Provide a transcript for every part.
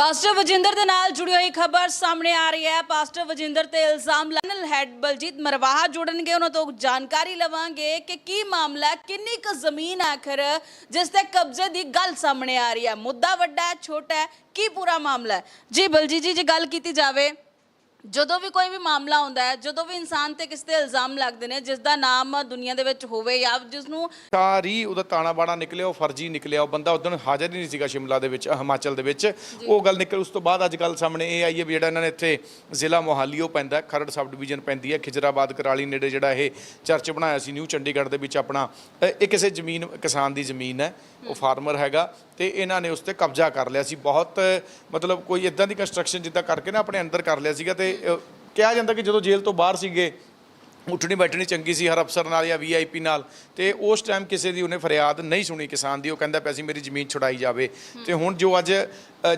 Pastor Wajinder ਦੇ ਨਾਲ ਜੁੜੀ ਹੋਈ ਖਬਰ ਸਾਹਮਣੇ ਆ ਰਹੀ ਹੈ। ਪਾਸਟਰ ਵਜਿੰਦਰ ਤੇ ਇਲਜ਼ਾਮ ਲਾਨਲ ਹੈਡ ਬਲਜੀਤ ਮਰਵਾਹਾ ਜੁੜਨਗੇ। ਉਹਨਾਂ ਤੋਂ ਜਾਣਕਾਰੀ ਲਵਾਂਗੇ ਕਿ ਕੀ ਮਾਮਲਾ ਕਿੰਨੀ ਕੁ ਜ਼ਮੀਨ ਹੈ ਆਖਰ, ਜਿਸ ਤੇ ਕਬਜ਼ੇ ਦੀ ਗੱਲ ਸਾਹਮਣੇ ਆ ਰਹੀ ਹੈ। ਮੁੱਦਾ ਵੱਡਾ ਹੈ, ਛੋਟਾ ਹੈ, ਕੀ ਪੂਰਾ ਮਾਮਲਾ ਹੈ? ਜੀ ਬਲਜੀਤ ਜੀ, ਜੇ ਗੱਲ ਕੀਤੀ ਜਾਵੇ ਜਦੋਂ ਵੀ ਕੋਈ ਵੀ ਮਾਮਲਾ ਹੁੰਦਾ ਹੈ ਜਦੋਂ ਵੀ ਇਨਸਾਨ ਤੇ ਕਿਸੇ ਤੇ ਇਲਜ਼ਾਮ ਲੱਗਦੇ ਨੇ ਜਿਸ ਦਾ ਨਾਮ ਦੁਨੀਆ ਦੇ ਵਿੱਚ ਹੋਵੇ ਜਾਂ ਜਿਸ ਨੂੰ ਸਾਰੀ ਉਹਦਾ ਤਾਣਾ ਬਾਣਾ ਨਿਕਲਿਆ ਉਹ ਫਰਜ਼ੀ ਨਿਕਲਿਆ ਉਹ ਬੰਦਾ ਉਦੋਂ ਹਾਜ਼ਰ ਹੀ ਨਹੀਂ ਸੀਗਾ ਸ਼ਿਮਲਾ ਦੇ ਵਿੱਚ ਹਿਮਾਚਲ ਦੇ ਵਿੱਚ। ਉਹ ਗੱਲ ਨਿਕਲ ਉਸ ਤੋਂ ਬਾਅਦ ਅੱਜ ਕੱਲ ਸਾਹਮਣੇ ਇਹ ਆਈ ਹੈ ਵੀ ਜਿਹੜਾ ਇਹਨਾਂ ਨੇ ਇੱਥੇ ਜ਼ਿਲ੍ਹਾ ਮੋਹਾਲੀ ਉਹ ਪੈਂਦਾ ਖਰੜ ਸਬ ਡਿਵੀਜ਼ਨ ਪੈਂਦੀ ਹੈ ਖਿਜਰਾਬਾਦ ਕਰਾਲੀ ਨੇੜੇ ਜਿਹੜਾ ਇਹ ਚਰਚ ਬਣਾਇਆ ਸੀ ਨਿਊ ਚੰਡੀਗੜ੍ਹ ਦੇ ਵਿੱਚ ਆਪਣਾ ਇਹ ਕਿਸੇ ਜ਼ਮੀਨ ਕਿਸਾਨ ਦੀ ਜ਼ਮੀਨ ਹੈ ਉਹ ਫਾਰਮਰ ਹੈਗਾ ਤੇ ਇਹਨਾਂ ਨੇ ਉਸ ਤੇ ਕਬਜ਼ਾ ਕਰ ਲਿਆ ਸੀ ਬਹੁਤ ਮਤਲਬ ਕੋਈ ਇਦਾਂ ਦੀ ਕੰਸਟਰਕਸ਼ਨ ਜਿੱਦਾਂ ਕਰਕੇ ਨਾ ਆਪਣੇ ਅੰਦਰ ਕਰ ਲਿਆ ਸੀਗਾ ਤੇ ਅ, ਕਿਹਾ ਜਾਂਦਾ ਕਿ ਜਦੋਂ ਜੇਲ੍ਹ ਤੋਂ ਬਾਹਰ ਸੀਗੇ ਉੱਠਣੀ ਬੈਠਣੀ ਚੰਗੀ ਸੀ ਹਰ ਅਫਸਰ ਨਾਲ ਜਾਂ ਵੀਆਈਪੀ ਨਾਲ ਤੇ ਉਸ ਟਾਈਮ ਕਿਸੇ ਦੀ ਉਹਨੇ ਫਰਿਆਦ ਨਹੀਂ ਸੁਣੀ ਕਿਸਾਨ ਦੀ ਉਹ ਕਹਿੰਦਾ ਪਿਆ ਸੀ ਮੇਰੀ ਜ਼ਮੀਨ ਛੁਡਾਈ ਜਾਵੇ। ਤੇ ਹੁਣ ਜੋ ਅੱਜ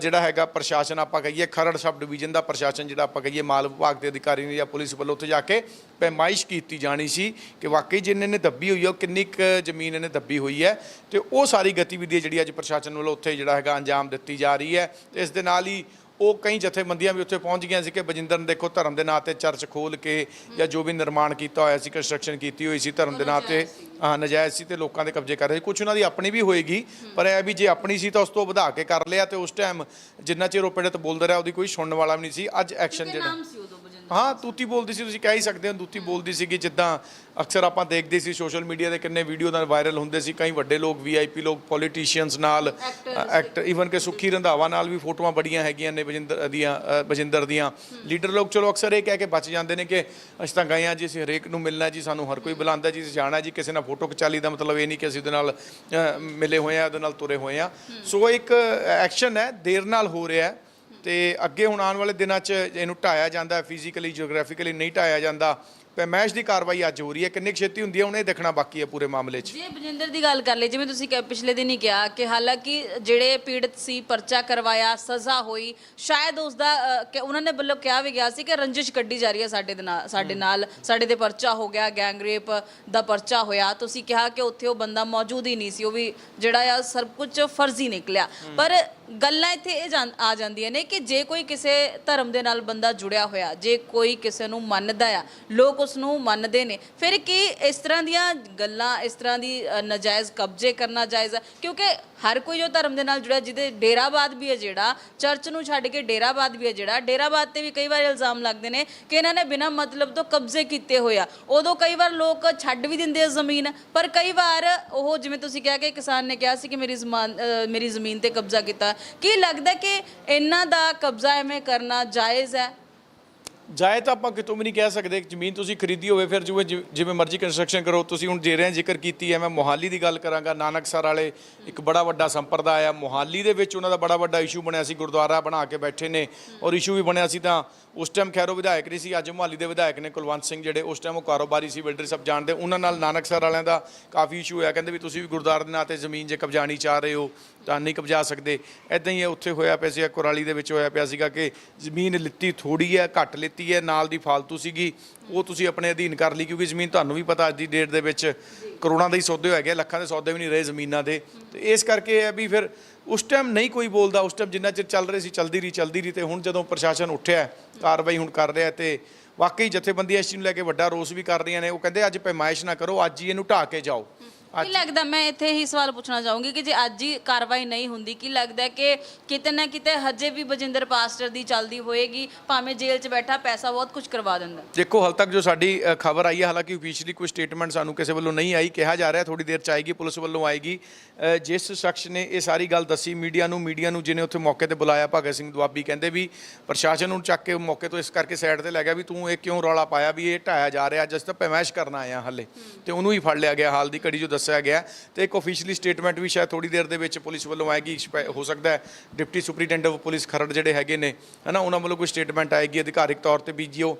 ਜਿਹੜਾ ਹੈਗਾ ਪ੍ਰਸ਼ਾਸਨ ਆਪਾਂ ਕਹੀਏ ਖਰੜ ਸਬ ਡਿਵੀਜ਼ਨ ਦਾ ਪ੍ਰਸ਼ਾਸਨ ਜਿਹੜਾ ਆਪਾਂ ਕਹੀਏ ਮਾਲ ਵਿਭਾਗ ਦੇ ਅਧਿਕਾਰੀ ਨੇ ਜਾਂ ਪੁਲਿਸ ਵੱਲੋਂ ਉੱਥੇ ਜਾ ਕੇ ਪੈਮਾਇਸ਼ ਕੀਤੀ ਜਾਣੀ ਸੀ ਕਿ ਵਾਕਈ ਜਿੰਨੇ ਨੇ ਦੱਬੀ ਹੋਈ ਹੈ ਉਹ ਕਿੰਨੀ ਕੁ ਜ਼ਮੀਨ ਇਹਨੇ ਦੱਬੀ ਹੋਈ ਹੈ ਤੇ ਉਹ ਸਾਰੀ ਗਤੀਵਿਧੀ ਜਿਹੜੀ ਅੱਜ ਪ੍ਰਸ਼ਾਸਨ ਵੱਲੋਂ ਉੱਥੇ ਜਿਹੜਾ ਹੈਗਾ ਅੰਜਾਮ ਦਿੱਤੀ ਜਾ ਰਹੀ ਹੈ ਤੇ ਇਸ ਦੇ ਨਾਲ ਹੀ ਉਹ ਕਈ ਜਥੇਬੰਦੀਆਂ ਵੀ ਉੱਥੇ ਪਹੁੰਚ ਗਈਆਂ ਸੀ ਕਿ ਬਜਿੰਦਰ ਨੇ ਦੇਖੋ ਧਰਮ ਦੇ ਨਾਂ ਤੇ ਚਰਚ ਖੋਲ ਕੇ ਜਾਂ ਜੋ ਵੀ ਨਿਰਮਾਣ ਕੀਤਾ ਹੋਇਆ ਸੀ ਕੰਸਟਰਕਸ਼ਨ ਕੀਤੀ ਹੋਈ ਸੀ ਧਰਮ ਦੇ ਨਾਂ ਤੇ ਹਾਂ ਨਜਾਇਜ਼ ਸੀ ਤੇ ਲੋਕਾਂ ਦੇ ਕਬਜ਼ੇ ਕਰ ਰਹੇ ਕੁਝ ਉਹਨਾਂ ਦੀ ਆਪਣੀ ਵੀ ਹੋਏਗੀ ਪਰ ਇਹ ਵੀ ਜੇ ਆਪਣੀ ਸੀ ਤਾਂ ਉਸ ਤੋਂ ਵਧਾ ਕੇ ਕਰ ਲਿਆ ਤੇ ਉਸ ਟਾਈਮ ਜਿੰਨਾ ਚਿਰ ਉਹ ਪੀੜਤ ਬੋਲਦਾ ਰਿਹਾ ਉਹਦੀ ਕੋਈ ਸੁਣਨ ਵਾਲਾ ਵੀ ਨਹੀਂ ਸੀ। ਅੱਜ ਐਕਸ਼ਨ ਜਿਹੜਾ ਸੀ ਹਾਂ ਤੂਤੀ ਬੋਲਦੀ ਸੀ ਤੁਸੀਂ ਕਹਿ ਹੀ ਸਕਦੇ ਹੋ ਤੂਤੀ ਬੋਲਦੀ ਸੀਗੀ ਜਿੱਦਾਂ ਅਕਸਰ ਆਪਾਂ ਦੇਖਦੇ ਸੀ ਸੋਸ਼ਲ ਮੀਡੀਆ ਦੇ ਕਿੰਨੇ ਵੀਡੀਓ ਨਾਲ ਵਾਇਰਲ ਹੁੰਦੇ ਸੀ ਕਈ ਵੱਡੇ ਲੋਕ ਵੀਆਈਪੀ ਲੋਕ ਪੋਲੀਟੀਸ਼ੀਅਨਸ ਨਾਲ ਐਕਟਰ ਈਵਨ ਕਿ ਸੁਖੀ ਰੰਧਾਵਾ ਨਾਲ ਵੀ ਫੋਟੋਆਂ ਬੜੀਆਂ ਹੈਗੀਆਂ ਨੇ ਬਜਿੰਦਰ ਦੀਆਂ ਬਜਿੰਦਰ ਦੀਆਂ। ਲੀਡਰ ਲੋਕ ਚਲੋ ਅਕਸਰ ਇਹ ਕਹਿ ਕੇ ਬਚ ਜਾਂਦੇ ਨੇ ਕਿ ਅਸੀਂ ਤਾਂ ਗਏ ਆ ਜੀ ਅਸੀਂ ਹਰੇਕ ਨੂੰ ਮਿਲਣਾ ਜੀ ਸਾਨੂੰ ਹਰ ਕੋਈ ਬੁਲਾਉਂਦਾ ਜੀ ਅਸੀਂ ਜਾਣਾ ਜੀ ਕਿਸੇ ਨਾਲ ਫੋਟੋ ਖਿਚਾ ਲਈ ਦਾ ਮਤਲਬ ਇਹ ਨਹੀਂ ਕਿ ਅਸੀਂ ਉਹਦੇ ਨਾਲ ਮਿਲੇ ਹੋਏ ਆ ਉਹਦੇ ਨਾਲ ਤੁਰੇ ਹੋਏ ਆ ਸੋ ਇੱਕ ਐਕਸ਼ਨ ਹੈ ਦੇਰ ਨਾਲ ਹੋ ਰਿਹਾ ਹੈ। ਤੇ ਅੱਗੇ ਹੁਣ ਆਉਣ ਵਾਲੇ ਦਿਨਾਂ 'ਚ ਇਹਨੂੰ ਢਾਇਆ ਜਾਂਦਾ ਫਿਜ਼ੀਕਲੀ ਜੀਓਗ੍ਰਾਫਿਕਲੀ ਨਹੀਂ ਢਾਇਆ ਜਾਂਦਾ ਪੈਮੈਸ਼ ਦੀ ਕਾਰਵਾਈ ਅੱਜ ਹੋ ਰਹੀ ਹੈ। ਕਿੰਨੀ ਕੁ ਛੇਤੀ ਹੁੰਦੀ ਹੈ ਹੁਣ ਇਹ ਦੇਖਣਾ ਬਾਕੀ ਹੈ ਪੂਰੇ ਮਾਮਲੇ 'ਚ। ਜੇ ਬਜਿੰਦਰ ਦੀ ਗੱਲ ਕਰ ਲਈ ਜਿਵੇਂ ਤੁਸੀਂ ਕਿਹਾ ਪਿਛਲੇ ਦਿਨ ਹੀ ਕਿਹਾ ਕਿ ਹਾਲਾਂਕਿ ਜਿਹੜੇ ਪੀੜਤ ਸੀ ਪਰਚਾ ਕਰਵਾਇਆ ਸਜ਼ਾ ਹੋਈ ਸ਼ਾਇਦ ਉਸ ਦਾ ਅ, ਕਿ ਉਹਨਾਂ ਨੇ ਵੱਲੋਂ ਕਿਹਾ ਵੀ ਗਿਆ ਸੀ ਕਿ ਰੰਜਿਸ਼ ਕੱਢੀ ਜਾ ਰਹੀ ਹੈ ਸਾਡੇ ਦੇ ਨਾਲ ਸਾਡੇ ਨਾਲ ਸਾਡੇ ਤੇ ਪਰਚਾ ਹੋ ਗਿਆ ਗੈਂਗ ਰੇਪ ਦਾ ਪਰਚਾ ਹੋਇਆ। ਤੁਸੀਂ ਕਿਹਾ ਕਿ ਉੱਥੇ ਉਹ ਬੰਦਾ ਮੌਜੂਦ ਹੀ ਨਹੀਂ ਸੀ ਉਹ ਵੀ ਜਿਹੜਾ ਆ ਸਭ ਕੁਝ ਫਰਜ਼ੀ ਨਿਕਲਿਆ। ਪਰ ਗੱਲਾਂ ਇੱਥੇ ਇਹ ਜਾਂ- ਆ ਜਾਂਦੀਆਂ ਨੇ ਕਿ ਜੇ ਕੋਈ ਕਿਸੇ ਧਰਮ ਦੇ ਨਾਲ ਬੰਦਾ ਜੁੜਿਆ ਹੋਇਆ ਜੇ ਕੋਈ ਕਿਸੇ ਨੂੰ ਮੰਨਦਾ ਆ ਲੋਕ ਉਸ ਨੂੰ ਮੰਨਦੇ ਨੇ ਫਿਰ ਕੀ ਇਸ ਤਰ੍ਹਾਂ ਦੀਆਂ ਗੱਲਾਂ ਇਸ ਤਰ੍ਹਾਂ ਦੀ ਅ, ਨਜਾਇਜ਼ ਕਬਜ਼ੇ ਕਰਨਾ ਜਾਇਜ਼ ਆ? ਕਿਉਂਕਿ ਹਰ ਕੋਈ ਜੋ ਧਰਮ ਦੇ ਨਾਲ ਜੁੜਿਆ ਜਿਹਦੇ ਡੇਰਾਬਾਦ ਵੀ ਹੈ ਜਿਹੜਾ ਚਰਚ ਨੂੰ ਛੱਡ ਕੇ ਡੇਰਾਬਾਦ ਵੀ ਹੈ ਜਿਹੜਾ ਡੇਰਾਬਾਦ ਤੇ ਵੀ ਕਈ ਵਾਰ ਇਲਜ਼ਾਮ ਲੱਗਦੇ ਨੇ ਕਿ ਇਹਨਾਂ ਨੇ ਬਿਨਾਂ ਮਤਲਬ ਤੋਂ ਕਬਜ਼ੇ ਕੀਤੇ ਹੋਏ ਆ। ਉਦੋਂ ਕਈ ਵਾਰ ਲੋਕ ਛੱਡ ਵੀ ਦਿੰਦੇ ਆ ਜ਼ਮੀਨ ਪਰ ਕਈ ਵਾਰ ਉਹ ਜਿਵੇਂ ਤੁਸੀਂ ਕਿਹਾ ਕਿ ਕਿਸਾਨ ਨੇ ਕਿਹਾ ਸੀ ਕਿ ਮੇਰੀ ਜ਼ਮਾਨ ਅ, ਮੇਰੀ ਜ਼ਮੀਨ ਤੇ ਕਬਜ਼ਾ ਕੀਤਾ ਕੀ ਲੱਗਦਾ ਕਿ ਇਹਨਾਂ ਦਾ ਕਬਜ਼ਾ ਐਵੇਂ ਕਰਨਾ ਜਾਇਜ਼ ਹੈ? ਜਾਏ ਤਾਂ ਆਪਾਂ ਕਿਤੋਂ ਵੀ ਨਹੀਂ ਕਹਿ ਸਕਦੇ ਕਿ ਜ਼ਮੀਨ ਤੁਸੀਂ ਖਰੀਦੀ ਹੋਵੇ, ਫਿਰ ਜਿਵੇਂ ਜਿਵੇਂ ਮਰਜ਼ੀ ਕੰਸਟਰਕਸ਼ਨ ਕਰੋ, ਤੁਸੀਂ ਹੁਣ ਜੇ ਰਹੇ ਜ਼ਿਕਰ ਕੀਤੀ ਹੈ, ਮੈਂ ਮੋਹਾਲੀ ਦੀ ਗੱਲ ਕਰਾਂਗਾ, ਨਾਨਕਸਰ ਵਾਲੇ ਇੱਕ ਬੜਾ ਵੱਡਾ ਸੰਪਰਦਾ ਆ ਮੋਹਾਲੀ ਦੇ ਵਿੱਚ ਉਹਨਾਂ ਦਾ ਬੜਾ ਵੱਡਾ ਇਸ਼ੂ ਬਣਿਆ ਸੀ, ਗੁਰਦੁਆਰਾ ਬਣਾ ਕੇ ਬੈਠੇ ਨੇ, ਔਰ ਇਸ਼ੂ ਵੀ ਬਣਿਆ ਸੀ ਤਾਂ ਉਸ ਟਾਈਮ ਖੈਰੋ ਵਿਧਾਇਕ ਨਹੀਂ ਸੀ ਅੱਜ ਮੋਹਾਲੀ ਦੇ ਵਿਧਾਇਕ ਨੇ ਕੁਲਵੰਤ ਸਿੰਘ ਜਿਹੜੇ ਉਸ ਟਾਈਮ ਉਹ ਕਾਰੋਬਾਰੀ ਸੀ ਬਿਲਡਰ ਸਭ ਜਾਣਦੇ ਉਹਨਾਂ ਨਾਲ ਨਾਨਕਸਰ ਵਾਲਿਆਂ ਦਾ ਕਾਫੀ ਇਸ਼ੂ ਹੋਇਆ ਕਹਿੰਦੇ ਵੀ ਤੁਸੀਂ ਵੀ ਗੁਰਦੁਆਰੇ ਦੇ ਨਾਂ ਤੇ ਜ਼ਮੀਨ ਜੇ ਕਬਜ਼ਾਣੀ ਚਾਹ ਰਹੇ ਹੋ ਤਾਂ ਨਹੀਂ ਕਬਜ਼ਾ ਸਕਦੇ। ਐਦਾਂ ਹੀ ਇਹ ਉੱਥੇ ਹੋਇਆ ਪਿਆ ਸੀ ਕੁਰਾਲੀ ਦੇ ਵਿੱਚ ਹੋਇਆ ਪਿਆ ਸੀਗਾ ਕਿ ਜ਼ਮੀਨ ਲਿੱਤੀ ਥੋੜੀ ਹੈ ਘੱਟ ਲਿੱਤੀ ਹੈ ਨਾਲ ਦੀ ਫਾਲਤੂ ਸੀਗੀ ਉਹ ਤੁਸੀਂ ਆਪਣੇ ਅਧੀਨ ਕਰ ਲਈ ਕਿਉਂਕਿ ਜ਼ਮੀਨ ਤੁਹਾਨੂੰ ਵੀ ਪਤਾ ਅੱਜ ਦੀ ਡੇਟ ਦੇ ਵਿੱਚ ਕਰੋੜਾਂ ਦੇ ਹੀ ਸੌਦੇ ਹੋਏ ਗਏ ਲੱਖਾਂ ਦੇ ਸੌਦੇ ਵੀ ਨਹੀਂ ਰਹੇ ਜ਼ਮੀਨਾਂ ਦੇ। ਤੇ ਇਸ ਕਰਕੇ ਇਹ ਹੈ ਵੀ ਫਿਰ ਉਸ ਟਾਈਮ ਨਹੀਂ ਕੋਈ ਬੋਲਦਾ ਉਸ ਟਾਈਮ ਜਿੰਨਾ ਚਿਰ ਚੱਲ ਰਹੀ ਸੀ ਚੱਲਦੀ ਰਹੀ ਚੱਲਦੀ ਰਹੀ ਤੇ ਹੁਣ ਜਦੋਂ ਪ੍ਰਸ਼ਾਸਨ ਉੱਠਿਆ ਕਾਰਵਾਈ ਹੁਣ ਕਰ ਰਿਹਾ ਤੇ ਵਾਕਈ ਜਥੇਬੰਦੀਆਂ ਇਸ ਚੀਜ਼ ਨੂੰ ਲੈ ਕੇ ਵੱਡਾ ਰੋਸ ਵੀ ਕਰ ਰਹੀਆਂ ਨੇ ਉਹ ਕਹਿੰਦੇ ਅੱਜ ਪੈਮਾਇਸ਼ ਨਾ ਕਰੋ ਅੱਜ ਹੀ ਇਹਨੂੰ ਢਾਹ ਕੇ ਜਾਓ ਕੀ ਲੱਗਦਾ ਮੈਂ ਇੱਥੇ ਹੀ ਸਵਾਲ ਪੁੱਛਣਾ ਚਾਹੂੰਗੀ ਕਿ ਜੇ ਅੱਜ ਹੀ ਕਾਰਵਾਈ ਨਹੀਂ ਹੁੰਦੀ ਕੀ ਲੱਗਦਾ ਕਿ ਕਿਤੇ ਨਾ ਕਿਤੇ ਹਜੇ ਵੀ ਬਜਿੰਦਰ ਪਾਸਟਰ ਦੀ ਚੱਲਦੀ ਹੋਏਗੀ ਭਾਵੇਂ ਜੇਲ੍ਹ 'ਚ ਬੈਠਾ ਪੈਸਾ ਬਹੁਤ ਕੁਝ ਕਰਵਾ ਦਿੰਦਾ? ਦੇਖੋ ਹਾਲ ਤੱਕ ਜੋ ਸਾਡੀ ਖਬਰ ਆਈ ਹੈ ਹਾਲਾਂਕਿ ਅਫੀਸ਼ੀਅਲੀ ਕੋਈ ਸਟੇਟਮੈਂਟ ਸਾਨੂੰ ਕਿਸੇ ਵੱਲੋਂ ਨਹੀਂ ਆਈ ਕਿਹਾ ਜਾ ਰਿਹਾ ਥੋੜੀ ਦੇਰ ਚ ਆਏਗੀ ਪੁਲਿਸ ਵੱਲੋਂ ਆਏਗੀ। ਜਿਸ ਸ਼ਖਸ ਨੇ ਇਹ ਸਾਰੀ ਗੱਲ ਦੱਸੀ ਮੀਡੀਆ ਨੂੰ ਮੀਡੀਆ ਨੂੰ ਜਿਹਨੇ ਉੱਥੇ ਮੌਕੇ ਤੇ ਬੁਲਾਇਆ ਭਗਤ ਸਿੰਘ ਦੁਆਬੀ ਕਹਿੰਦੇ ਵੀ ਪ੍ਰਸ਼ਾਸਨ ਨੂੰ ਚੱਕ ਕੇ ਮੌਕੇ ਤੋਂ ਇਸ ਕਰਕੇ ਸਾਈਡ ਤੇ ਲੈ ਗਿਆ ਵੀ ਤੂੰ ਇਹ ਕਿਉਂ ਰੌਲਾ ਪਾਇਆ ਵੀ ਇਹ ਢਾਇਆ ਜਾ ਰਿਹਾ ਜਿਸ ਤਾਂ ਪੈਮਾਇਸ਼ ਕਰਨ ਆਇਆ ਹੱਲੇ। ਤੇ ਉਹਨੂੰ ਹੀ ਫੜ ਲਿਆ ਗਿਆ ਹਾਲ ਦੀ ਘੜੀ ਜੋ ਦੱਸਿਆ ਗਿਆ ਤੇ ਇੱਕ ਅਫੀਸ਼ੀਅਲੀ ਸਟੇਟਮੈਂਟ ਵੀ ਸ਼ਾਇਦ ਥੋੜੀ ਦੇਰ ਦੇ ਵਿੱਚ ਪੁਲਿਸ ਵੱਲੋਂ ਆਏਗੀ, ਸ਼ਪੈ- ਹੋ ਸਕਦਾ ਹੈ, deputy superintendent of police Kharar ਜਿਹੜੇ ਹੈਗੇ ਨੇ, ਹਨਾ, ਉਹਨਾਂ ਵੱਲੋਂ ਕੋਈ ਸਟੇਟਮੈਂਟ ਆਏਗੀ ਅਧਿਕਾਰਿਕ ਤੌਰ ਤੇ ਬੀਜੀਓ।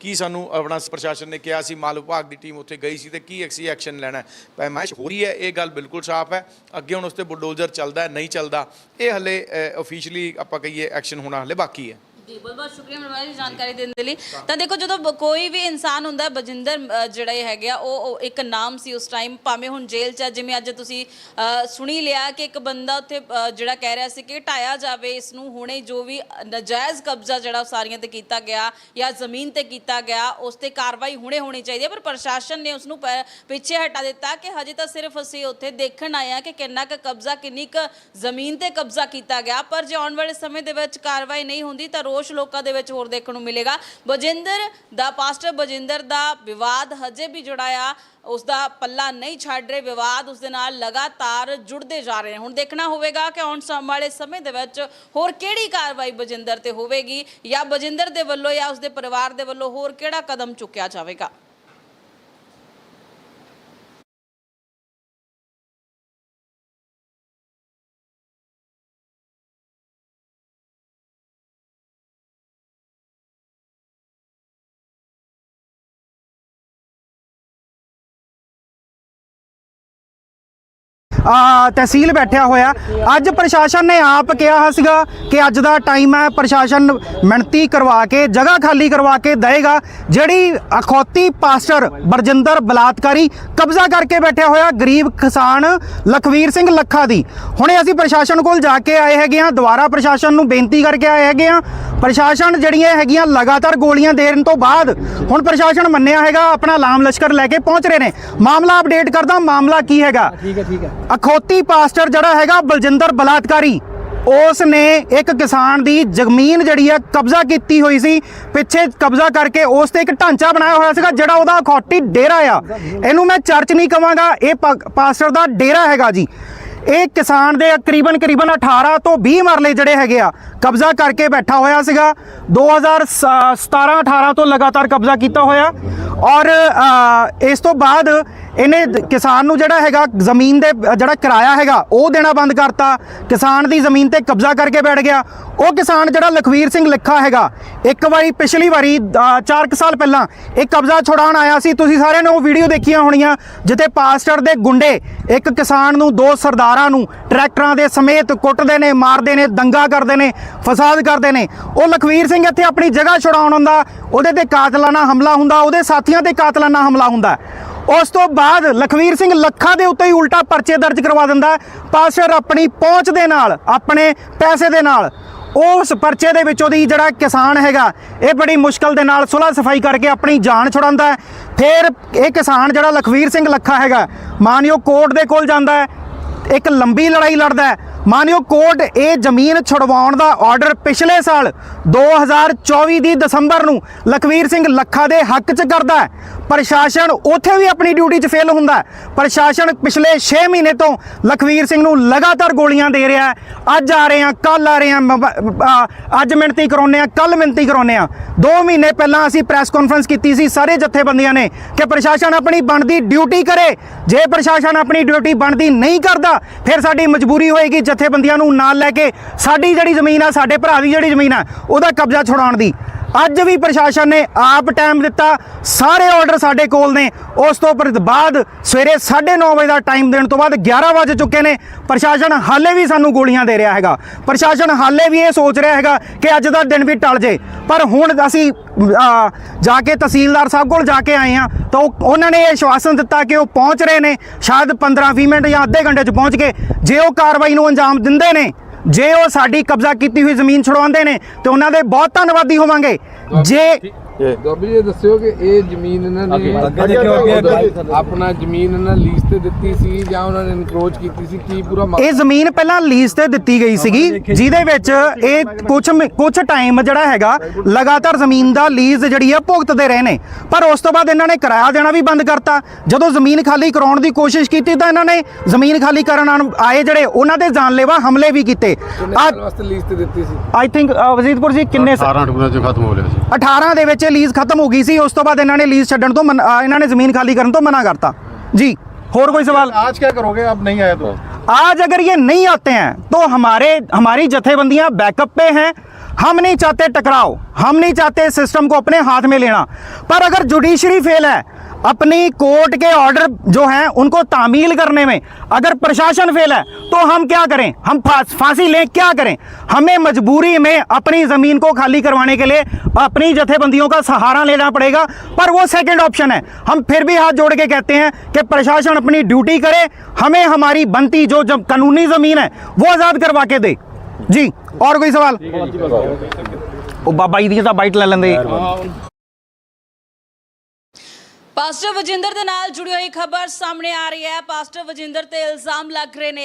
ਕੀ ਸਾਨੂੰ ਆਪਣਾ ਪ੍ਰਸ਼ਾਸਨ ਨੇ ਕਿਹਾ ਸੀ, ਮਾਲ ਵਿਭਾਗ ਦੀ ਟੀਮ ਉੱਥੇ ਗਈ ਸੀ ਤੇ ਕੀ ਐਕਸੀ ਐਕਸ਼ਨ ਲੈਣਾ ਹੈ? ਪੈਮਾਇਸ਼ ਹੋ ਰਹੀ ਹੈ, ਇਹ ਗੱਲ ਬਿਲਕੁਲ ਸਾਫ਼ ਹੈ। ਅੱਗੇ ਹੁਣ ਉਸ ਤੇ ਬੁਲਡੋਜ਼ਰ ਚੱਲਦਾ ਨਹੀਂ ਚੱਲਦਾ, ਇਹ ਹਲੇ ਅਫੀਸ਼ੀਅਲੀ ਆਪਾਂ ਕਹੀਏ ਐਕਸ਼ਨ ਹੋਣਾ ਹਲੇ ਬਾਕੀ ਹੈ। ਜੀ ਬਹੁਤ ਬਹੁਤ ਸ਼ੁਕਰੀਆ ਮਨਵਾਜ ਜੀ ਜਾਣਕਾਰੀ ਦੇਣ ਦੇ ਲਈ। ਤਾਂ ਦੇਖੋ ਜਦੋਂ ਬ- ਕੋਈ ਵੀ ਇਨਸਾਨ ਹੁੰਦਾ ਹੈ, ਬਜਿੰਦਰ ਅ, ਜਿਹੜਾ ਇਹ ਹੈਗਾ ਉਹ ਉਹ ਇੱਕ ਨਾਮ ਸੀ ਉਸ ਟਾਈਮ ਭਾਵੇਂ ਹੁਣ ਜੇਲ੍ਹ ਚ ਆ, ਜਿਵੇਂ ਅੱਜ ਤੁਸੀਂ ਅ, ਸੁਣੀ ਲਿਆ ਕਿ ਇੱਕ ਬੰਦਾ ਉੱਥੇ ਅ, ਜਿਹੜਾ ਕਹਿ ਰਿਹਾ ਸੀ ਕਿ ਢਾਇਆ ਜਾਵੇ ਇਸ ਨੂੰ ਹੁਣੇ ਜੋ ਵੀ ਨਜਾਇਜ਼ ਕਬਜ਼ਾ ਜਿਹੜਾ ਸਾਰੀਆਂ ਤੇ ਕੀਤਾ ਗਿਆ ਜਾਂ ਜ਼ਮੀਨ ਤੇ ਕੀਤਾ ਗਿਆ ਉਸ ਤੇ ਕਾਰਵਾਈ ਹੁਣੇ ਹੋਣੀ ਚਾਹੀਦੀ ਹੈ। ਪਰ ਪ੍ਰਸ਼ਾਸਨ ਨੇ ਉਸ ਨੂੰ ਪ- ਪਿੱਛੇ ਹਟਾ ਦਿੱਤਾ ਕਿ ਹਜੇ ਤਾਂ ਸਿਰਫ ਅਸੀਂ ਉੱਥੇ ਦੇਖਣ ਆਏ ਆ ਕਿ ਕਿੰਨਾ ਕੁ ਕਬਜ਼ਾ ਕਿੰਨੀ ਕੁ ਜ਼ਮੀਨ ਤੇ ਕਬਜ਼ਾ ਕੀਤਾ ਗਿਆ। ਪਰ ਜੇ ਆਉਣ ਵਾਲੇ ਸਮੇਂ ਦੇ ਵਿੱਚ ਕਾਰਵਾਈ ਨਹੀਂ ਹੁੰਦੀ ਤਾਂ ਰੋਸ਼ ਲੋਕਾਂ ਦੇ ਵਿੱਚ ਹੋਰ ਦੇਖਣ ਨੂੰ ਮਿਲੇਗਾ। ਬਜਿੰਦਰ ਦਾ, ਪਾਸਟਰ ਬਜਿੰਦਰ ਦਾ ਵਿਵਾਦ ਹਜੇ ਵੀ ਜੁੜਾ ਆ ਉਸ ਦਾ ਪੱਲਾ ਨਹੀਂ ਛੱਡ ਰਹੇ। ਵਿਵਾਦ ਉਸ ਦੇ ਨਾਲ ਲਗਾਤਾਰ ਜੁੜਦੇ ਜਾ ਰਹੇ ਨੇ। ਹੁਣ ਦੇਖਣਾ ਹੋਵੇਗਾ ਕਿ ਆਉਣ ਵਾਲੇ ਸਮੇਂ ਦੇ ਵਿੱਚ ਹੋਰ ਕਿਹੜੀ ਕਾਰਵਾਈ ਬਜਿੰਦਰ ਤੇ ਹੋਵੇਗੀ ਜਾਂ ਬਜਿੰਦਰ ਦੇ ਵੱਲੋਂ ਜਾਂ ਉਸ ਦੇ ਪਰਿਵਾਰ ਦੇ ਵੱਲੋਂ ਹੋਰ ਕਿਹੜਾ ਕਦਮ ਚੁੱਕਿਆ ਜਾਵੇਗਾ। ਤਹਿਸੀਲ ਬੈਠਿਆ ਹੋਇਆ। ਅੱਜ ਪ੍ਰਸ਼ਾਸਨ ਨੇ ਆਪ ਕਿਹਾ ਸੀਗਾ ਕਿ ਅੱਜ ਦਾ ਟਾਈਮ ਹੈ, ਪ੍ਰਸ਼ਾਸਨ ਮਿਣਤੀ ਕਰਵਾ ਕੇ, ਜਗ੍ਹਾ ਖਾਲੀ ਕਰਵਾ ਕੇ ਦੇਗਾ ਜਿਹੜੀ ਅਖੌਤੀ ਪਾਸਟਰ ਬਰਜਿੰਦਰ ਬਲਾਤਕਾਰੀ ਕਬਜ਼ਾ ਕਰਕੇ ਬੈਠਿਆ ਹੋਇਆ, ਗਰੀਬ ਕਿਸਾਨ ਲਖਵੀਰ ਸਿੰਘ ਲੱਖਾ ਦੀ। ਹੁਣੇ ਅਸੀਂ ਪ੍ਰਸ਼ਾਸਨ ਕੋਲ ਜਾ ਕੇ ਆਏ ਹੈਗੇ ਆ ਦੁਬਾਰਾ ਪ੍ਰਸ਼ਾਸਨ ਨੂੰ ਬੇਨਤੀ ਕਰਕੇ ਆਏ ਹੈਗੇ ਆ ਪ੍ਰਸ਼ਾਸਨ ਜਿਹੜੀਆਂ ਹੈਗੀਆਂ ਲਗਾਤਾਰ ਗੋਲੀਆਂ ਦੇਣ ਤੋਂ ਬਾਅਦ, ਹੁਣ ਪ੍ਰਸ਼ਾਸਨ ਮੰਨਿਆ ਹੈਗਾ, ਆਪਣਾ ਲਾਮ ਲਸ਼ਕਰ ਲੈ ਕੇ ਪਹੁੰਚ ਰਹੇ ਨੇ। ਮਾਮਲਾ ਅਪਡੇਟ ਕਰਦਾ, ਮਾਮਲਾ ਕੀ ਹੈਗਾ? ਠੀਕ ਹੈ ਠੀਕ ਹੈ। ਅਖੌਤੀ ਪਾਸਟਰ ਜਿਹੜਾ ਹੈਗਾ ਬਲਜਿੰਦਰ ਬਲਾਤਕਾਰੀ, ਉਸ ਨੇ ਇੱਕ ਕਿਸਾਨ ਦੀ ਜ਼ਮੀਨ ਜਿਹੜੀ ਹੈ ਕਬਜ਼ਾ ਕੀਤੀ ਹੋਈ ਸੀ। ਪਿੱਛੇ ਕਬਜ਼ਾ ਕਰਕੇ ਉਸ ਤੇ ਇੱਕ ਢਾਂਚਾ ਬਣਾਇਆ ਹੋਇਆ ਸੀਗਾ, ਜਿਹੜਾ ਉਹਦਾ ਅਖੌਤੀ ਡੇਰਾ ਆ। ਇਹਨੂੰ ਮੈਂ ਚਰਚ ਨਹੀਂ ਕਵਾਂਗਾ, ਇਹ ਪਾਸਟਰ ਦਾ ਡੇਰਾ ਹੈਗਾ ਜੀ। ਇਹ ਕਿਸਾਨ ਦੇ ਤਕਰੀਬਨ ਕਰੀਬਨ 18 ਤੋਂ 20 ਮਰਲੇ ਜਿਹੜੇ ਹੈਗੇ ਆ, ਕਬਜ਼ਾ ਕਰਕੇ ਬੈਠਾ ਹੋਇਆ ਸੀਗਾ। 2017 18 ਤੋਂ ਲਗਾਤਾਰ ਕਬਜ਼ਾ ਕੀਤਾ ਹੋਇਆ। ਔਰ ਇਸ ਤੋਂ ਬਾਅਦ ਇਹਨੇ ਕਿਸਾਨ ਨੂੰ ਜਿਹੜਾ ਹੈਗਾ ਜ਼ਮੀਨ ਦੇ, ਜਿਹੜਾ ਕਿਰਾਇਆ ਹੈਗਾ, ਉਹ ਦੇਣਾ ਬੰਦ ਕਰਤਾ। ਕਿਸਾਨ ਦੀ ਜ਼ਮੀਨ ਤੇ ਕਬਜ਼ਾ ਕਰਕੇ ਬੈਠ ਗਿਆ। ਉਹ ਕਿਸਾਨ ਜਿਹੜਾ ਲਖਵੀਰ ਸਿੰਘ ਲੱਖਾ ਹੈਗਾ, ਇੱਕ ਵਾਰੀ ਪਿਛਲੀ ਵਾਰੀ 4 ਸਾਲ ਪਹਿਲਾਂ, ਇਹ ਕਬਜ਼ਾ ਛੁਡਾਉਣ ਆਇਆ ਸੀ। ਤੁਸੀਂ ਸਾਰਿਆਂ ਨੇ ਉਹ ਵੀਡੀਓ ਦੇਖੀਆਂ ਹੋਣੀਆਂ, ਜਿੱਥੇ ਪਾਸਟਰ ਦੇ ਗੁੰਡੇ ਇੱਕ ਕਿਸਾਨ ਨੂੰ, ਦੋ ਸਰਦਾਰਾਂ ਨੂੰ, ਟਰੈਕਟਰਾਂ ਦੇ ਸਮੇਤ ਕੁੱਟਦੇ ਨੇ, ਮਾਰਦੇ ਨੇ, ਦੰਗਾ ਕਰਦੇ ਨੇ, ਫਸਾਦ ਕਰਦੇ ਨੇ। ਉਹ ਲਖਵੀਰ ਸਿੰਘ ਇੱਥੇ ਆਪਣੀ ਜਗ੍ਹਾ ਛੁਡਾਉਣ ਆਉਂਦਾ। ਉਹਦੇ ਤੇ ਕਾਤਲਾਨਾ ਹਮਲਾ ਹੁੰਦਾ, ਉਹਦੇ ਸਾਥੀਆਂ ਤੇ ਕਾਤਲਾਨਾ ਹਮਲਾ ਹੁੰਦਾ। ਉਸ ਤੋਂ ਬਾਅਦ ਲਖਵੀਰ ਸਿੰਘ ਲੱਖਾ ਦੇ ਉੱਤੇ ਹੀ ਉਲਟਾ ਪਰਚੇ ਦਰਜ ਕਰਵਾ ਦਿੰਦਾ ਹੈ। ਪਾਸਟਰ ਆਪਣੀ ਪਹੁੰਚ ਦੇ ਨਾਲ, ਆਪਣੇ ਪੈਸੇ ਦੇ ਨਾਲ, ਉਸ ਪਰਚੇ ਦੇ ਵਿੱਚ ਉਹਦੀ ਜਿਹੜਾ ਕਿਸਾਨ ਹੈਗਾ, ਇਹ ਬੜੀ ਮੁਸ਼ਕਲ ਦੇ ਨਾਲ ਸੁਲ੍ਹਾ ਸਫ਼ਾਈ ਕਰਕੇ ਆਪਣੀ ਜਾਨ ਛੁਡਾਉਂਦਾ ਫਿਰ ਇਹ ਕਿਸਾਨ ਜਿਹੜਾ ਲਖਵੀਰ ਸਿੰਘ ਲੱਖਾ ਹੈਗਾ, ਮਾਨਯੋਗ ਕੋਰਟ ਦੇ ਕੋਲ ਜਾਂਦਾ ਹੈ। ਇੱਕ ਲੰਬੀ ਲੜਾਈ ਲੜਦਾ ਹੈ। ਮਾਨਯੋਗ ਕੋਰਟ ਇਹ ਜ਼ਮੀਨ ਛੁਡਵਾਉਣ ਦਾ ਆਰਡਰ ਪਿਛਲੇ ਸਾਲ 2024 ਦੀ ਦਸੰਬਰ ਨੂੰ ਲਖਵੀਰ ਸਿੰਘ ਲੱਖਾ ਦੇ ਹੱਕ 'ਚ ਕਰਦਾ ਪ੍ਰਸ਼ਾਸਨ ਉੱਥੇ ਵੀ ਆਪਣੀ ਡਿਊਟੀ 'ਚ ਫੇਲ ਹੁੰਦਾ ਪ੍ਰਸ਼ਾਸਨ ਪਿਛਲੇ 6 ਮਹੀਨੇ ਤੋਂ ਲਖਵੀਰ ਸਿੰਘ ਨੂੰ ਲਗਾਤਾਰ ਗੋਲੀਆਂ ਦੇ ਰਿਹਾ ਅੱਜ ਆ ਰਹੇ ਆ ਕੱਲ ਆ ਰਹੇ ਆ ਮਬ- ਅੱਜ ਮਿਹਨਤੀ ਕਰਾਉਨੇ ਆ ਕੱਲ ਮਿਹਨਤੀ ਕਰਾਉਨੇ ਆ 2 ਮਹੀਨੇ ਪਹਿਲਾਂ ਅਸੀਂ ਪ੍ਰੈਸ ਕਾਨਫਰੰਸ ਕੀਤੀ ਸੀ ਸਾਰੇ ਜਥੇਬੰਦੀਆਂ ਨੇ ਕਿ ਪ੍ਰਸ਼ਾਸਨ ਆਪਣੀ ਬਣਦੀ ਡਿਊਟੀ ਕਰੇ। ਜੇ ਪ੍ਰਸ਼ਾਸਨ ਆਪਣੀ ਡਿਊਟੀ ਬਣਦੀ ਨਹੀਂ ਕਰਦਾ, ਫਿਰ ਸਾਡੀ ਮਜਬੂਰੀ ਹੋਏਗੀ ਜਥੇਬੰਦੀਆਂ ਨੂੰ ਨਾਲ ਲੈ ਕੇ। ਸਾਡੀ ਜਿਹੜੀ ਜ਼ਮੀਨ ਆ, ਸਾਡੇ ਭਰਾ ਦੀ ਜਿਹੜੀ ਜ਼ਮੀਨ ਆ, ਉਹਦਾ ਕਬਜ਼ਾ ਛੁਡਾਉਣ ਦੀ। ਅੱਜ ਵੀ ਪ੍ਰਸ਼ਾਸਨ ਨੇ ਆਪ ਟਾਈਮ ਦਿੱਤਾ। ਸਾਰੇ ਆਰਡਰ ਸਾਡੇ ਕੋਲ ਨੇ। ਉਸ ਤੋਂ ਪਰ ਬਾਅਦ ਸਵੇਰੇ 9:30 ਵਜੇ ਦਾ ਟਾਈਮ ਦੇਣ ਤੋਂ ਬਾਅਦ 11 ਵਜੇ ਚੁੱਕੇ ਨੇ। ਪ੍ਰਸ਼ਾਸਨ ਹਾਲੇ ਵੀ ਸਾਨੂੰ ਗੋਲੀਆਂ ਦੇ ਰਿਹਾ ਹੈਗਾ। ਪ੍ਰਸ਼ਾਸਨ ਹਾਲੇ ਵੀ ਇਹ ਸੋਚ ਰਿਹਾ ਹੈਗਾ ਕਿ ਅੱਜ ਦਾ ਦਿਨ ਵੀ ਟਲ ਜੇ। ਪਰ ਹੁਣ ਅਸੀਂ ਜਾ ਕੇ ਤਹਿਸੀਲਦਾਰ ਸਾਹਿਬ ਕੋਲ ਜਾ ਕੇ ਆਏ ਆ ਤਾਂ ਉਹਨਾਂ ਨੇ ਇਹ ਆਸ਼ਵਾਸਨ ਦਿੱਤਾ ਕਿ ਉਹ ਪਹੁੰਚ ਰਹੇ ਨੇ। ਸ਼ਾਇਦ 15-20 ਮਿੰਟ ਜਾਂ ਅੱਧੇ ਘੰਟੇ 'ਚ ਪਹੁੰਚ ਕੇ ਜੇ ਉਹ ਕਾਰਵਾਈ ਨੂੰ ਅੰਜਾਮ ਦਿੰਦੇ ਨੇ ਜੇ ਉਹ ਸਾਡੀ ਕਬਜ਼ਾ ਕੀਤੀ ਹੋਈ ਜ਼ਮੀਨ ਛੁਡਵਾਉਂਦੇ ਨੇ ਤੇ ਉਹਨਾਂ ਦੇ ਬਹੁਤ ਧੰਨਵਾਦੀ ਹੋਵਾਂਗੇ। ਜੇ ਜੀ ਦੱਸਿਓ ਕਿ ਇਹ ਜ਼ਮੀਨ ਇਹਨਾਂ ਨੇ ਅੱਗੇ ਦੇਖਿਓ, ਅੱਗੇ। ਆਪਣਾ ਜ਼ਮੀਨ ਇਹਨਾਂ ਲੀਜ਼ ਤੇ ਦਿੱਤੀ ਸੀ ਜਾਂ ਉਹਨਾਂ ਨੇ ਇਨਕਰੋਚ ਕੀਤੀ ਸੀ ਕੀ ਪੂਰਾ ਇਹ ਜ਼ਮੀਨ ਪਹਿਲਾਂ ਲੀਜ਼ ਤੇ ਦਿੱਤੀ ਗਈ ਸੀਗੀ ਜਿਹਦੇ ਵਿੱਚ ਇਹ ਕੁਝ ਕੁਝ ਟਾਈਮ ਜਿਹੜਾ ਹੈਗਾ ਲਗਾਤਾਰ ਜ਼ਮੀਨ ਦਾ ਲੀਜ਼ ਜਿਹੜੀ ਆ ਭੁਗਤਦੇ ਰਹੇ ਨੇ। ਪਰ ਉਸ ਤੋਂ ਬਾਅਦ ਇਹਨਾਂ ਨੇ ਕਿਰਾਇਆ ਦੇਣਾ ਵੀ ਬੰਦ ਕਰਤਾ। ਜਦੋਂ ਜ਼ਮੀਨ ਖਾਲੀ ਕਰਾਉਣ ਦੀ ਕੋਸ਼ਿਸ਼ ਕੀਤੀ ਤਾਂ ਇਹਨਾਂ ਨੇ ਜ਼ਮੀਨ ਖਾਲੀ ਕਰਨ ਆਏ ਜਿਹੜੇ ਉਹਨਾਂ ਤੇ ਜਾਨਲੇਵਾ ਹਮਲੇ ਵੀ ਕੀਤੇ। ਕਿੰਨੇ ਸਾਲ ਵਾਸਤੇ ਲੀਜ਼ ਤੇ ਦਿੱਤੀ ਸੀ? ਆਈ ਥਿੰਕ ਵਜ਼ੀਦਪੁਰ ਜੀ ਕਿੰਨੇ 18 ਟੁਕੜਿਆਂ ਚ ਖਤਮ ਹੋ ਰਿਹਾ ਸੀ। 18 ਦੇ ਵਿੱਚ ਲੀਜ਼ ਖਤਮ ਹੋ ਗਈ ਸੀ ਉਸ ਤੋਂ ਬਾਅਦ ਇਹਨਾਂ ਨੇ ਲੀਜ਼ ਛੱਡਣ ਤੋਂ ਮਨ- ਅ, ਇਹਨਾਂ ਨੇ ਜ਼ਮੀਨ ਖਾਲੀ ਕਰਨ ਤੋਂ ਮਨਾ ਕਰਤਾ ਜੀ ਹੋਰ ਕੋਈ ਸਵਾਲ आज क्या करोगे अब नहीं आया तो आज अगर ये नहीं आते हैं तो हमारे हमारी जथेबंदियां बैकअप पे हैं हम नहीं चाहते टकराव हम नहीं चाहते सिस्टम को अपने हाथ में लेना पर अगर जुडिशरी फेल है अपनी कोर्ट के ऑर्डर जो हैं उनको तामील करने में अगर प्रशासन फेल है तो हम क्या करें हम फांस- फांसी लें क्या करें हमें मजबूरी में अपनी ज़मीन को खाली करवाने के लिए अपनी जथेबंदियों का सहारा लेना पड़ेगा पर वो सेकंड ऑप्शन है हम फिर भी हाथ जोड़ के कहते हैं कि प्रशासन अपनी ड्यूटी करे हमें हमारी बनती जो जब कानूनी ज़मीन है वो आज़ाद करवा के दे जी और कोई सवाल ਉਹ ਬਾਬਾ ਜੀ ਦੀ ਤਾਂ ਬਾਈਟ ਲੈ ਲੈਂਦੇ ਪਾਸਟਰ ਵਜਿੰਦਰ ਦੇ ਨਾਲ ਜੁੜੀ ਹੋਈ ਖਬਰ ਸਾਹਮਣੇ ਆ ਰਹੀ ਹੈ। ਪਾਸਟਰ ਵਜਿੰਦਰ ਤੇ ਇਲਜ਼ਾਮ ਲੱਗ ਰਹੇ ਨੇ।